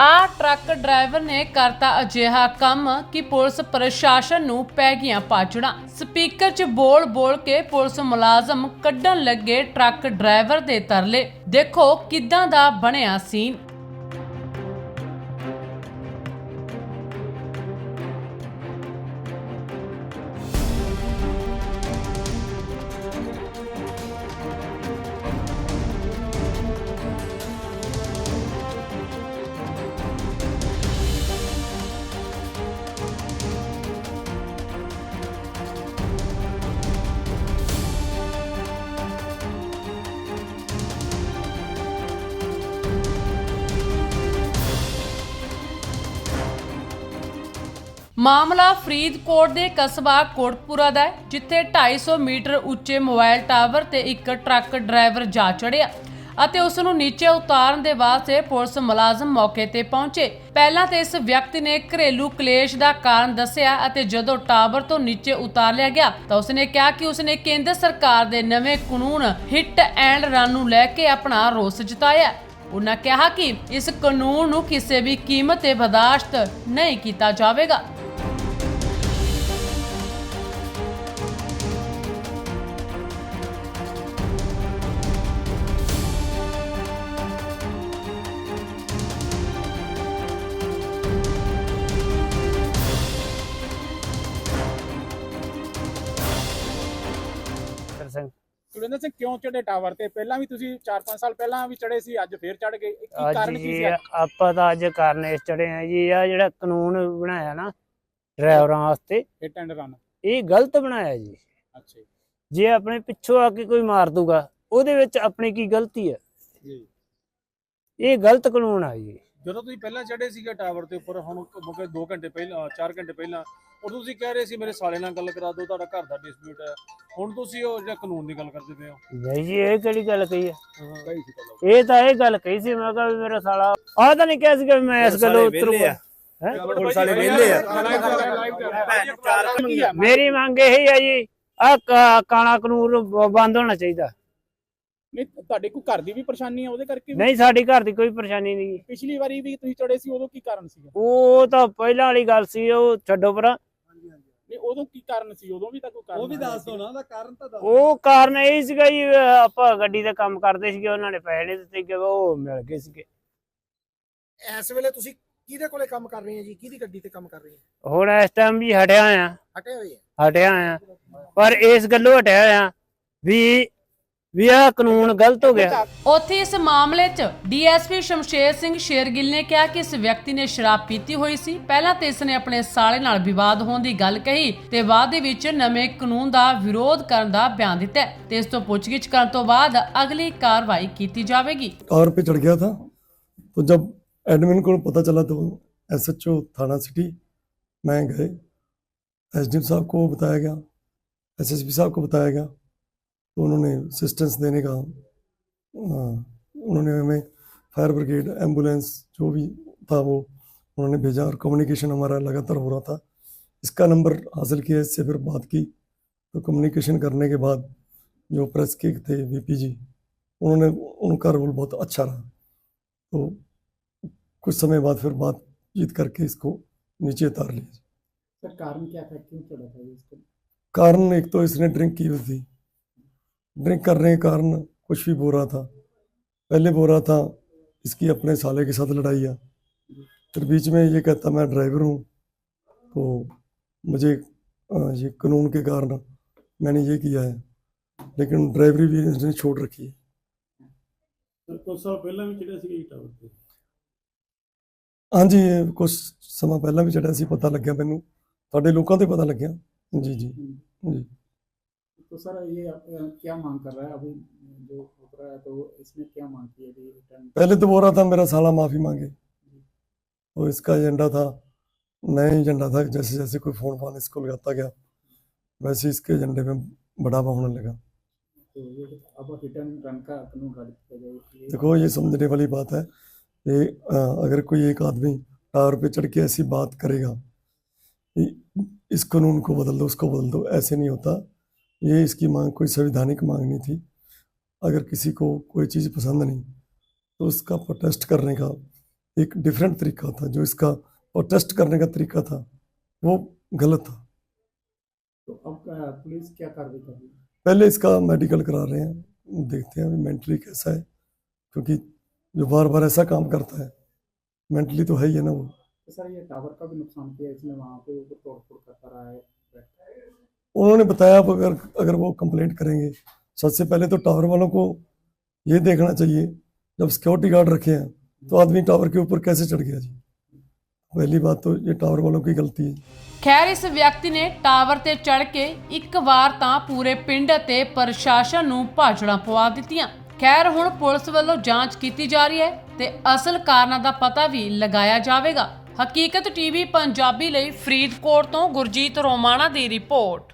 ਆ truck driver ਨੇ ਕਰਤਾ ਅਜਿਹਾ ਕੰਮ ਕਿ ਪੁਲਿਸ ਪ੍ਰਸ਼ਾਸਨ ਨੂੰ ਪੈ ਗਈਆਂ ਪਾਚੜਾਂ। ਸਪੀਕਰ 'ਚ ਬੋਲ ਬੋਲ ਕੇ ਪੁਲਿਸ ਮੁਲਾਜ਼ਮ ਕੱਢਣ ਲੱਗੇ ਟਰੱਕ ਡਰਾਈਵਰ ਦੇ ਤਰਲੇ। ਦੇਖੋ ਕਿੱਦਾਂ ਦਾ ਬਣਿਆ ਸੀਨ। ਮਾਮਲਾ ਫਰੀਦਕੋਟ ਦੇ ਕਸਬਾ ਕੋਟਪੁਰਾ ਦਾ ਹੈ, ਜਿੱਥੇ 250 ਮੀਟਰ ਉੱਚੇ ਮੋਬਾਈਲ ਟਾਵਰ ਤੇ ਇੱਕ ਟਰੱਕ ਡਰਾਈਵਰ ਜਾ ਚੜਿਆ ਅਤੇ ਉਸ ਨੂੰ ਨੀਚੇ ਉਤਾਰਨ ਦੇ ਵਾਸਤੇ ਪੁਲਿਸ ਮੁਲਾਜ਼ਮ ਮੌਕੇ ਤੇ ਪਹੁੰਚੇ। ਪਹਿਲਾਂ ਤੇ ਇਸ ਵਿਅਕਤੀ ਨੇ ਘਰੇਲੂ ਕਲੇਸ਼ ਦਾ ਕਾਰਨ ਦੱਸਿਆ ਅਤੇ ਜਦੋਂ ਟਾਵਰ ਤੋਂ ਨੀਚੇ ਉਤਾਰ ਲਿਆ ਗਿਆ, ਤਾਂ ਉਸਨੇ ਕਿਹਾ ਕਿ ਉਸਨੇ ਕੇਂਦਰ ਸਰਕਾਰ ਦੇ ਨਵੇਂ ਕਾਨੂੰਨ ਹਿੱਟ ਐਂਡ ਰਨ ਨੂੰ ਲੈ ਕੇ ਆਪਣਾ ਰੋਸ ਜਤਾਇਆ। ਉਹਨਾਂ ਕਿਹਾ ਕਿ ਇਸ ਕਾਨੂੰਨ ਨੂੰ ਕਿਸੇ ਵੀ ਕੀਮਤ ਤੇ ਬਰਦਾਸ਼ਤ ਨਹੀਂ ਕੀਤਾ ਜਾਵੇਗਾ। ਸਿੰਘ। ਸੁਰਿੰਦਰ ਸਿੰਘ ਕਿਉਂ ਚੜੇ ਟਾਵਰ ਤੇ? ਪਹਿਲਾਂ ਵੀ ਤੁਸੀਂ 4-5 ਸਾਲ ਪਹਿਲਾਂ ਵੀ ਚੜੇ ਸੀ ਅੱਜ ਫੇਰ ਚੜ ਗਏ। ਇਹ ਕੀ ਕਾਰਨ ਕੀ ਸੀ ਆਪਾਂ ਤਾਂ ਅੱਜ ਕਾਰਨ ਇਸ ਚੜੇ ਆ ਜੀ ਆ ਜਿਹੜਾ ਕਾਨੂੰਨ ਬਣਾਇਆ ਨਾ ਡਰਾਈਵਰਾਂ ਵਾਸਤੇ ਹਿੱਟ ਐਂਡ ਰਨ ਇਹ ਗਲਤ ਬਣਾਇਆ ਜੀ। ਅੱਛਾ ਜੀ। ਜੇ ਆਪਣੇ ਪਿੱਛੋਂ ਆ ਕੇ ਕੋਈ ਮਾਰ ਦੂਗਾ ਉਹਦੇ ਵਿੱਚ ਆਪਣੀ ਕੀ ਗਲਤੀ ਹੈ? ਜੀ। ਇਹ ਗਲਤ ਕਾਨੂੰਨ ਆ ਜੀ। ਜਦੋਂ ਤੁਸੀਂ ਪਹਿਲਾਂ ਚੜੇ ਸੀਗੇ ਟਾਵਰ ਦੇ ਉੱਪਰ ਹੁਣ ਮੁਕੇ 2 ਘੰਟੇ ਪਹਿਲਾਂ 4 ਘੰਟੇ ਪਹਿਲਾਂ ਉਦੋਂ ਤੁਸੀਂ ਕਹਿ ਰਹੇ ਸੀ ਮੇਰੇ ਸਾਲੇ ਨਾਲ ਗੱਲ ਕਰਾ ਦਿਓ ਤੁਹਾਡਾ ਘਰ ਦਾ ਡਿਸਪਿਊਟ ਹੈ ਹੁਣ ਤੁਸੀਂ ਉਹ ਜਿਹੜਾ ਕਾਨੂੰਨ ਦੀ ਗੱਲ ਕਰਦੇ ਪਏ ਹੋ ਨਹੀਂ ਜੀ ਇਹ ਕਿਹੜੀ ਗੱਲ ਕਹੀ ਹੈ ਕਹੀ ਸੀ ਪਹਿਲਾਂ ਇਹ ਤਾਂ ਇਹ ਗੱਲ ਕਹੀ ਸੀ ਮੈਂ ਕਿਹਾ ਵੀ ਮੇਰਾ ਸਾਲਾ ਆਹ ਤਾਂ ਨਹੀਂ ਕਿਹਾ ਸੀ ਕਿ ਮੈਂ ਇਸ ਗੱਲੋਂ ਉਤਰੂਗਾ ਹੈਂ? ਵਾਲੇ ਵਿਹਲੇ ਆ ਮੇਰੀ ਮੰਗ ਇਹ ਹੈ ਜੀ ਆ ਕਾਣਾ ਕਾਨੂੰਨ ਬੰਦ ਹੋਣਾ ਚਾਹੀਦਾ ਨਹੀਂ ਤੁਹਾਡੇ ਕੋਈ ਘਰ ਦੀ ਵੀ ਪਰੇਸ਼ਾਨੀ ਹੈ ਉਹਦੇ ਕਰਕੇ ਵੀ? ਨਹੀਂ ਸਾਡੀ ਘਰ ਦੀ ਕੋਈ ਪਰੇਸ਼ਾਨੀ ਨਹੀਂ ਪਿਛਲੀ ਵਾਰੀ ਵੀ ਤੁਸੀਂ ਚੜੇ ਸੀ ਉਦੋਂ ਕੀ ਕਾਰਨ ਸੀਗਾ? ਉਹ ਤਾਂ ਪਹਿਲਾਂ ਵਾਲੀ ਗੱਲ ਸੀ ਉਹ ਛੱਡੋ ਪਰਾਂ ਨਹੀਂ ਉਦੋਂ ਕੀ ਕਾਰਨ ਸੀ? ਉਦੋਂ ਵੀ ਤਾਂ ਕੋਈ ਕਾਰਨ ਉਹ ਵੀ ਦੱਸ। ਦੋ ਨਾ ਉਹਦਾ ਕਾਰਨ ਤਾਂ ਦੱਸ ਉਹ ਕਾਰਨ ਇਹ ਸੀਗਾ ਜੀ ਅਹ ਆਪਾਂ ਗੱਡੀ ਦਾ ਕੰਮ ਕਰਦੇ ਸੀਗੇ ਉਹਨਾਂ ਨੇ ਪੈਸੇ ਨਹੀਂ ਦਿੱਤੇ ਕਿ ਉਹ ਮਿਲ ਗਏ ਸੀਗੇ। ਇਸ ਵੇਲੇ ਤੁਸੀਂ ਕਿਹਦੇ ਕੋਲੇ ਕੰਮ ਕਰ ਰਹੇ ਹੋ ਜੀ? ਕਿਹਦੀ ਗੱਡੀ ਤੇ ਕੰਮ ਕਰ ਰਹੇ ਹੋ? ਹੁਣ ਇਸ ਟਾਈਮ ਵੀ ਹਟਿਆ ਆ। ਹਟੇ ਹੋਏ ਆ ਹਟਿਆ ਆ। ਪਰ ਇਸ ਗੱਲੋਂ ਹਟਿਆ ਆ ਵੀ ਵੀ ਇਹ ਕਾਨੂੰਨ ਗਲਤ ਹੋ ਗਿਆ ਉੱਥੇ ਇਸ ਮਾਮਲੇ 'ਚ ਡੀਐਸਪੀ ਸ਼ਮਸ਼ੇਰ ਸਿੰਘ ਸ਼ੇਰਗਿੱਲ ਨੇ ਕਿਹਾ ਕਿ ਇਸ ਵਿਅਕਤੀ ਨੇ ਸ਼ਰਾਬ ਪੀਤੀ ਹੋਈ ਸੀ ਪਹਿਲਾਂ ਤੇ ਇਸ ਨੇ ਆਪਣੇ ਸਾਲੇ ਨਾਲ ਵਿਵਾਦ ਹੋਣ ਦੀ ਗੱਲ ਕਹੀ ਤੇ ਬਾਅਦ ਦੇ ਵਿੱਚ ਨਵੇਂ ਕਾਨੂੰਨ ਦਾ ਵਿਰੋਧ ਕਰਨ ਦਾ ਬਿਆਨ ਦਿੱਤਾ ਹੈ ਤੇ ਇਸ ਤੋਂ ਪੁੱਛਗਿੱਛ ਕਰਨ ਤੋਂ ਬਾਅਦ ਅਗਲੀ ਕਾਰਵਾਈ ਕੀਤੀ ਜਾਵੇਗੀ टावर पे चढ़ गया था तो जब एडमिन को पता चला तो एसएचओ थाना सिटी में गए एसडीएम साहब को बताया गया एसएसपी साहब को बताया गया तो उन्होंने असिस्टेंस देने का उन्होंने हमें फायर ब्रिगेड एंबुलेंस जो भी था वो उन्होंने भेजा और कम्युनिकेशन हमारा लगातार हो रहा था। इसका नंबर हासिल किया इससे फिर बात की। तो कम्युनिकेशन करने के बाद जो प्रेस के थे वीपी जी उन्होंने उनका रोल बहुत अच्छा रहा। तो कुछ समय बाद फिर बातचीत करके इसको नीचे उतार लिया। सर कारण क्या था? क्यों चढ़ा था इसको? कारण एक तो इसने ड्रिंक की हुई थी। ड्रिंक करने के कारण कुछ भी बोल रहा था पहले बोल रहा था इसकी अपने साले के साथ लड़ाई है फिर बीच में ये कहता मैं ड्राइवर हूँ तो मुझे अ, ये कानून के कारण मैंने ये किया है लेकिन ड्राइवरी भी इसने छोड़ रखी है ਸਰ ਕੁਝ ਸਾਲ ਪਹਿਲਾਂ ਵੀ ਚੜਿਆ ਸੀਗਾ ਟਾਵਰ ਤੇ ਹਾਂਜੀ ਇਹ ਕੁਝ ਸਮਾਂ ਪਹਿਲਾਂ ਵੀ ਚੜਿਆ ਸੀ ਪਤਾ ਲੱਗਿਆ ਮੈਨੂੰ ਤੁਹਾਡੇ ਲੋਕਾਂ ਤੇ ਪਤਾ ਲੱਗਿਆ ਜੀ ਜੀ ਜੀ तो सर ये क्या मांग कर रहा है? अभी जो उतरा है तो इसमें क्या मांग की है रिटर्न पहले तो बोल रहा था मेरा साला माफ़ी मांगे। तो इसका एजेंडा था नया एजेंडा था जैसे जैसे कोई फ़ोन फान इसको लगाता गया वैसे इसके एजेंडे में बढ़ावा होने लगा। तो ये ये देखो ये समझने वाली बात है कि अगर कोई एक आदमी टावर पे चढ़ के ऐसी बात करेगा इस कानून को बदल दो उसको बदल दो ऐसे नहीं होता। ये इसकी मांग कोई संवैधानिक मांग नहीं थी। अगर किसी को कोई चीज़ पसंद नहीं तो उसका प्रोटेस्ट करने का एक डिफरेंट तरीका था। जो इसका प्रोटेस्ट करने का तरीका था वो गलत था। तो अब पुलिस क्या कार्रवाई कर रही है? पहले इसका मेडिकल करा रहे हैं। देखते हैं अभी मेंटली कैसा है क्योंकि जो बार बार ऐसा काम करता है मेंटली तो है ही है ना वो। तो सर ये टावर का भी नुकसान किया इसने वहाँ पे तोड़ फोड़ करता रहा है। उन्होंने बताया अब अगर अगर वो कंप्लेंट करेंगे सबसे पहले तो टावर वालों को ये देखना चाहिए जब सिक्योरिटी गार्ड रखे हैं तो आदमी टावर के ऊपर कैसे चढ़ गया जी पहली बात तो ये टावर वालों की गलती है ਖੈਰ ਇਸ ਵਿਅਕਤੀ ਨੇ ਟਾਵਰ ਤੇ ਚੜ ਕੇ ਇੱਕ ਵਾਰ ਤਾਂ ਪੂਰੇ ਪਿੰਡ ਅਤੇ ਪ੍ਰਸ਼ਾਸਨ ਨੂੰ ਭਾਜੜਾਂ ਪਵਾ ਦਿੱਤੀਆਂ ਖੈਰ ਹੁਣ ਪੁਲਿਸ ਵੱਲੋਂ ਜਾਂਚ ਕੀਤੀ ਜਾ ਰਹੀ ਹੈ ਤੇ ਅਸਲ ਕਾਰਨਾਂ ਦਾ ਪਤਾ ਵੀ ਲਗਾਇਆ ਜਾਵੇਗਾ ਹਕੀਕਤ ਟੀਵੀ ਪੰਜਾਬੀ ਲਈ ਫਰੀਦਕੋਟ ਤੋਂ ਗੁਰਜੀਤ ਰੋਮਾਣਾ ਦੀ ਰਿਪੋਰਟ